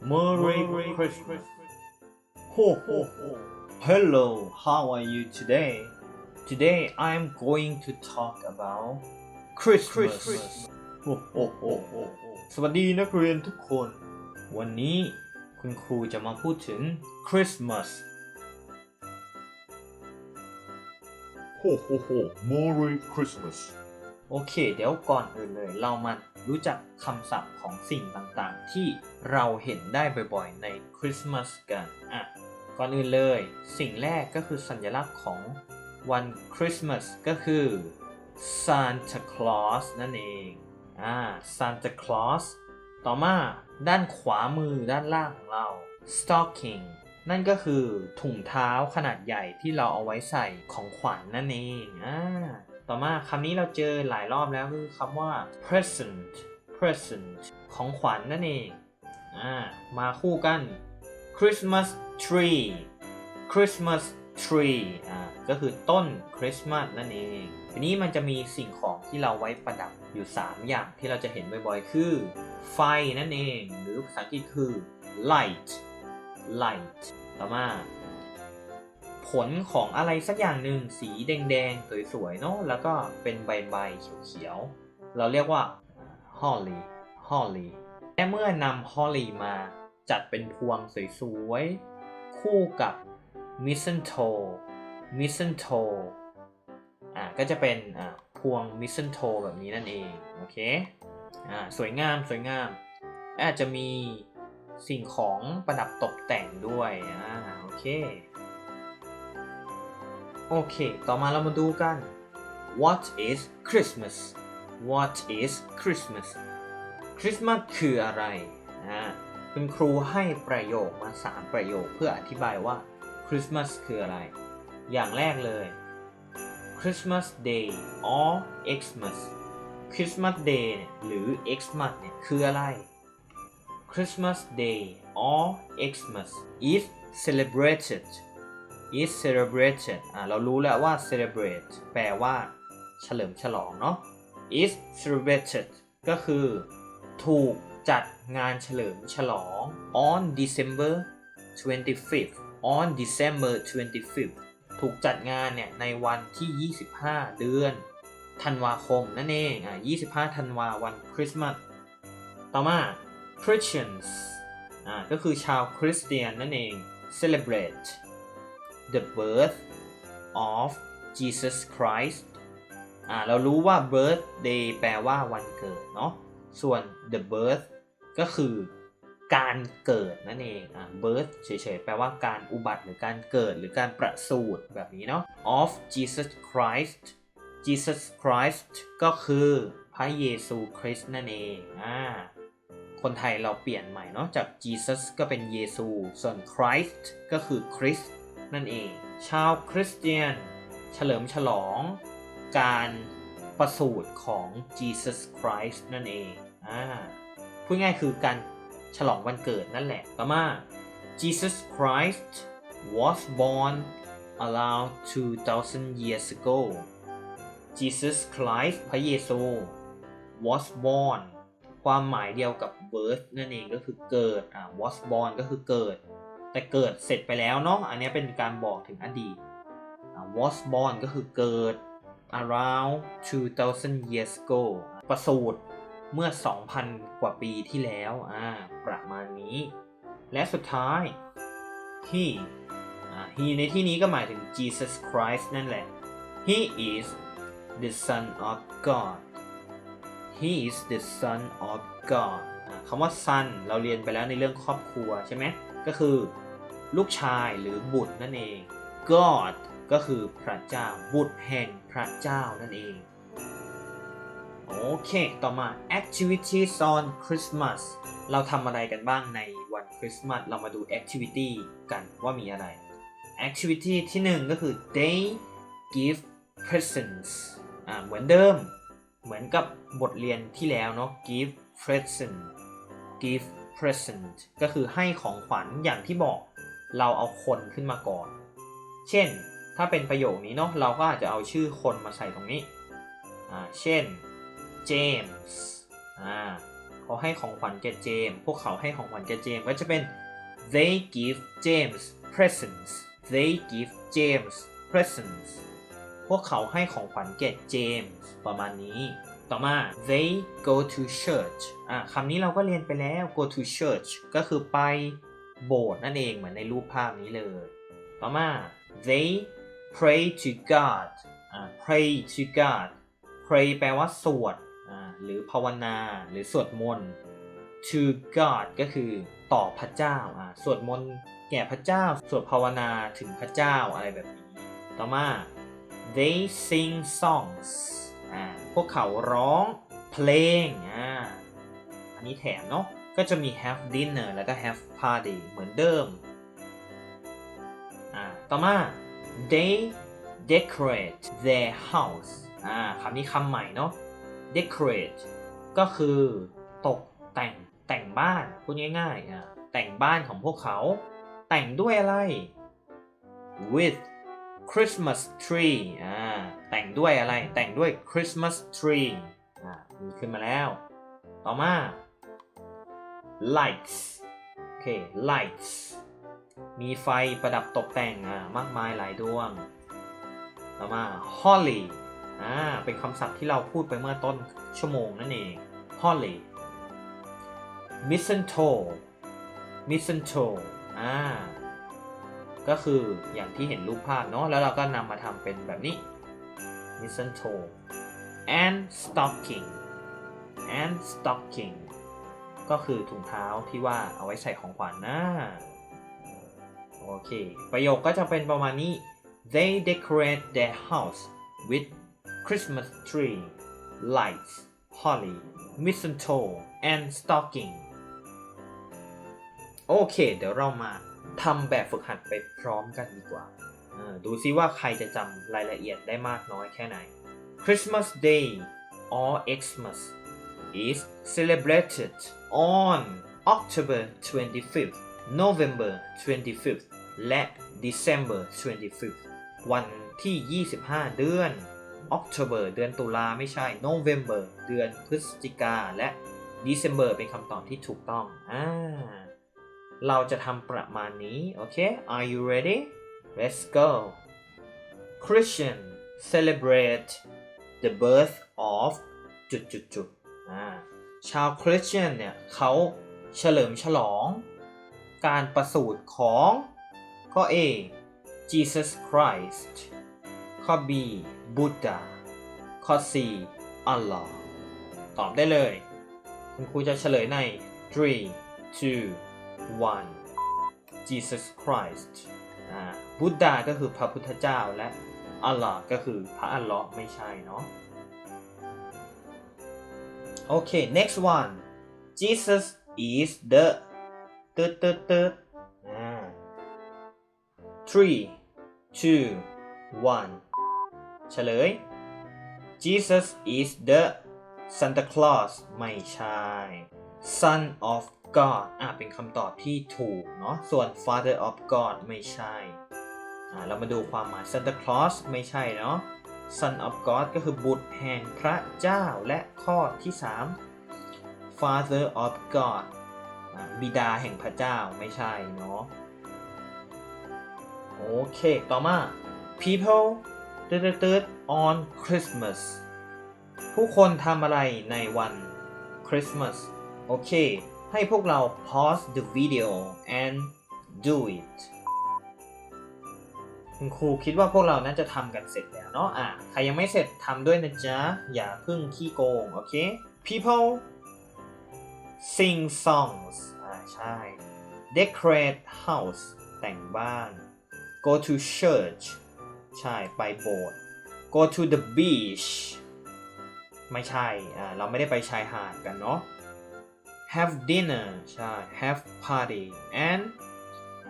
Merry Christmas Ho ho ho Hello how are you today Today I'm going to talk about Christmas โอ้โหโอ้โหสวัสดีนักเรียนทุกคน วันนี้คุณครูจะมาพูดถึงคริสต์มาส Ho ho ho, Merry Christmas. โอเค เดี๋ยวก่อนอื่นเลย เรามา รู้จักคำศัพท์ของสิ่งต่างๆ ที่เราเห็นได้บ่อยๆ ในคริสต์มาสกันอะก่อนอื่นเลย สิ่งแรกก็คือสัญลักษณ์ของวันคริสต์มาสก็คือ Santa Claus นั่นเองอ่า Santa Claus ต่อมาด้านขวามือด้านล่างของเรา stocking นั่นก็คือถุงเท้าขนาดใหญ่ที่เราเอาไว้ใส่ของขวัญนั่นเองอ่า ต่อมาคำนี้เราเจอหลายรอบแล้วคือคำว่า present present ของขวัญนั่นเองอ่ามาคู่กัน Christmas tree Christmas tree อ่าก็คือต้นคริสต์มาสนั่นเอง ทีนี้มันจะมีสิ่งของที่เราไว้ประดับอยู่ 3 อย่างที่เราจะเห็นบ่อยๆ คือ ไฟนั่นเอง หรือภาษาอังกฤษคือ light light ต่อมา ผลของอะไรสักอย่างหนึ่งสีแดงๆ สวยๆ เนาะแล้วก็เป็นใบๆ เขียวๆ เราเรียกว่า holly holly และเมื่อนำ holly มาจัดเป็นพวงสวยๆ คู่กับ mistletoe mistletoe อ่าก็จะเป็นอ่าพวง mistletoe แบบนี้นั่นเองโอเคอ่าสวยงามสวยงาม อาจจะมีสิ่งของประดับตกแต่งด้วยอ่าโอเค โอเค ต่อมาเรามาดูกัน What is Christmas What is Christmas Christmas คืออะไรอ่าคุณครูให้ประโยคมาสามประโยคเพื่ออธิบายว่า Christmas คืออะไร อย่างแรกเลย Christmas Day or Xmas Christmas Day เนี่ยหรือ Xmas เนี่ยคืออะไร Christmas Day or Xmas is celebrated is celebrated อ่าเรารู้แล้วว่า celebrate แปลว่า เฉลิมฉลองเนาะ is celebrated ก็คือ ถูกจัดงานเฉลิมฉลอง on December 25th on December 25th ถูกจัดงานเนี่ยในวันที่ 25 เดือนธันวาคมนั่นเองอ่า25 ธันวาวันคริสต์มาส ต่อมา Christians อ่าก็คือชาวคริสเตียนนั่นเอง celebrate the birth of Jesus Christ อ่าเรารู้ว่า birthday แปลว่าวันเกิดเนาะส่วน the birth ก็คือการเกิดนั่นเองอ่า birth เฉยๆ แปลว่าการอุบัติหรือการเกิดหรือการประสูติแบบนี้เนาะ of Jesus Christ Jesus Christ ก็คือพระเยซูคริสต์นั่นเองอ่าคนไทยเราเปลี่ยนใหม่เนาะจาก Jesus ก็เป็นเยซู ส่วน Christ ก็คือคริสต์ นั่นเอง ชาวคริสเตียน เฉลิมฉลอง การประสูติของ Jesus Christ นั่นเองอ่าพูดง่ายคือการฉลองวันเกิดนั่นแหละต่อมา Jesus Christ was born around 2,000 years ago Jesus Christ พระเยซู was born ความหมายเดียวกับ birth นั่นเองก็คือเกิดอ่า was born ก็คือเกิด แต่เกิดเสร็จไปแล้วเนาะอันนี้เป็นการบอกถึงอดีต was born ก็คือเกิด around 2,000 years ago ประสูติเมื่อ 2,000 กว่าปีที่แล้วอ่าประมาณนี้ และสุดท้าย he he ในที่นี้ก็หมายถึง Jesus Christ นั่นแหละ he is the son of God he is the son of God คำว่า son เราเรียนไปแล้วในเรื่องครอบครัวใช่ไหมก็คือ ลูกชายหรือบุตรนั่นเอง God ก็คือพระเจ้าบุตรแห่งพระเจ้านั่นเอง โอเค ต่อมา activities on Christmas เราทำอะไรกันบ้างในวันคริสต์มาส เรามาดู activity กันว่ามีอะไร activity ที่หนึ่งก็คือ they give presents อ่า เหมือนเดิม เหมือนกับบทเรียนที่แล้วเนาะ give present give present ก็คือให้ของขวัญอย่างที่บอก เราเอาคนขึ้นมาก่อน เช่น ถ้าเป็นประโยคนี้เนาะเราก็อาจจะเอาชื่อคนมาใส่ตรงนี้ อ่า เช่น James อ่าเขาให้ของขวัญแก่เจมส์พวกเขาให้ของขวัญแก่เจมส์ก็จะเป็น they give James presents they give James presents พวกเขาให้ของขวัญแก่เจมส์ประมาณนี้ ต่อมา they go to church อะคำนี้เราก็เรียนไปแล้ว go to church ก็คือไป โบสถ์นั่นเองเหมือนในรูปภาพนี้เลย ต่อมา they pray to God อ่า pray to God pray แปลว่าสวดอ่าหรือภาวนาหรือสวดมนต์ to God ก็คือต่อพระเจ้าอ่าสวดมนต์แก่พระเจ้า สวดภาวนาถึงพระเจ้าอะไรแบบนี้ ต่อมา they sing songs อ่าพวกเขาร้องเพลงอ่าอันนี้แถมเนาะ ก็จะมี have dinner แล้วก็ have party เหมือนเดิม อ่า ต่อมา they decorate their house อ่าคำนี้คำใหม่เนาะ decorate ก็คือตกแต่งแต่งบ้านพูดง่ายๆอะแต่งบ้านของพวกเขา แต่งด้วยอะไร with Christmas tree อ่า แต่งด้วยอะไร แต่งด้วย Christmas tree อ่า มีขึ้นมาแล้ว ต่อมา lights โอเค lights มีไฟประดับตกแต่งอ่ามากมายหลายดวงต่อมา holly อ่าเป็นคำศัพท์ที่เราพูดไปเมื่อต้นชั่วโมงนั่นเอง holly mistletoe mistletoe อ่าก็คืออย่างที่เห็นรูปภาพเนาะแล้วเราก็นำมาทำเป็นแบบนี้ mistletoe and stocking and stocking ก็คือถุงเท้าที่ว่าเอาไว้ใส่ของขวัญนะโอเค ประโยคก็จะเป็นประมาณนี้ they decorate their house with Christmas tree lights holly mistletoe and stocking โอเค เดี๋ยวเรามาทำแบบฝึกหัดไปพร้อมกันดีกว่า ดูซิว่าใครจะจำรายละเอียดได้มากน้อยแค่ไหน Christmas Day or Xmas is celebrated on October 25th November 25th และ December 25th วันที่ 25 เดือน October เดือนตุลาไม่ใช่ November เดือนพฤศจิกาและ December เป็นคำตอบที่ถูกต้องอ่าเราจะทำประมาณนี้ โอเค Are you ready Let's go Christian celebrate the birth of จุดจุดจุด ชาวคริสเตียนเนี่ยเขาเฉลิมฉลอง การประสูติของข้อ A Jesus Christ ข้อ B บุต h ข้อ C อัลลอฮ์ตอบได้เลย คุณครูจะเฉลยใน3 2 1 Jesus Christ อ่าบุตดาก็คือพระพุทธเจ้าและอัลลอฮ์ก็คือพระอัลลอฮ์ไม่ใช่เนาะ โอเค next one Jesus is the ตึ๊ดตึ๊ดตึ๊ดอ่า three two one เฉลย Jesus is the Santa Claus ไม่ใช่ Son of God อะเป็นคำตอบที่ถูกเนาะ ส่วน Father of God ไม่ใช่ อ่าเรามาดูความหมาย Santa Claus ไม่ใช่เนาะ Son of God ก็คือบุตรแห่งพระเจ้าและข้อที่ 3 Father of God บิดาแห่งพระเจ้าไม่ใช่เนาะโอเค ต่อมา people ตึ๊ดตึ๊ด on Christmas ผู้คนทำอะไรในวันคริสต์มาสโอเค ให้พวกเรา pause the video and do it คุณครูคิดว่าพวกเราน่าจะทำกันเสร็จแล้วเนาะอะใครยังไม่เสร็จทำด้วยนะจ๊ะ อย่าพึ่งขี้โกง โอเค people sing songs อ่าใช่ decorate house แต่งบ้าน go to church ใช่ ไปโบสถ์ go to the beach ไม่ใช่ อ่า เราไม่ได้ไปชายหาดกันเนาะ have dinner ใช่ have party and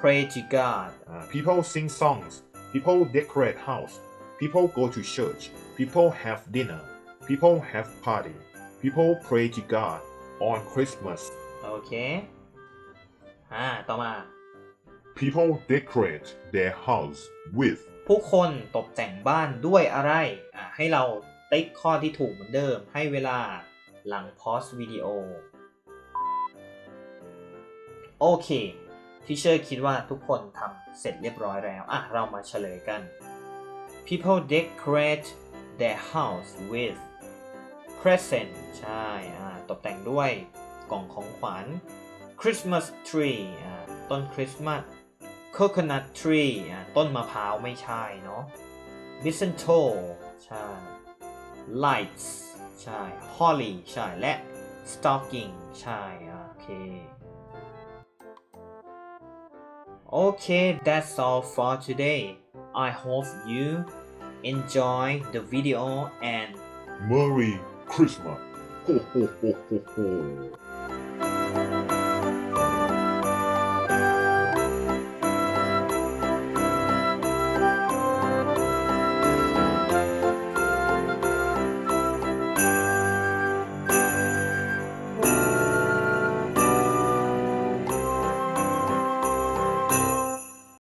pray to God Uh, people sing songs. People decorate house. People go to church. People have dinner. People have party. People pray to God on Christmas. โอเค อ่า ต่อมา People decorate their house with ผู้คนตกแต่งบ้านด้วยอะไร อ่าให้เราติ๊กข้อที่ถูกเหมือนเดิม ให้เวลาหลังพอสวิดีโอ โอเค ทีเชอร์คิดว่าทุกคนทำเสร็จเรียบร้อยแล้ว อะ เรามาเฉลยกัน people decorate their house with present ใช่ อ่า ตกแต่งด้วยกล่องของขวัญ Christmas tree อ่า ต้นคริสต์มาส coconut tree อ่า ต้นมะพร้าวไม่ใช่เนาะ mistletoe ใช่ lights ใช่ holly ใช่ และ stocking ใช่ โอเค Okay, that's all for today. I hope you enjoy the video and Merry Christmas. Ho, ho, ho, ho, ho.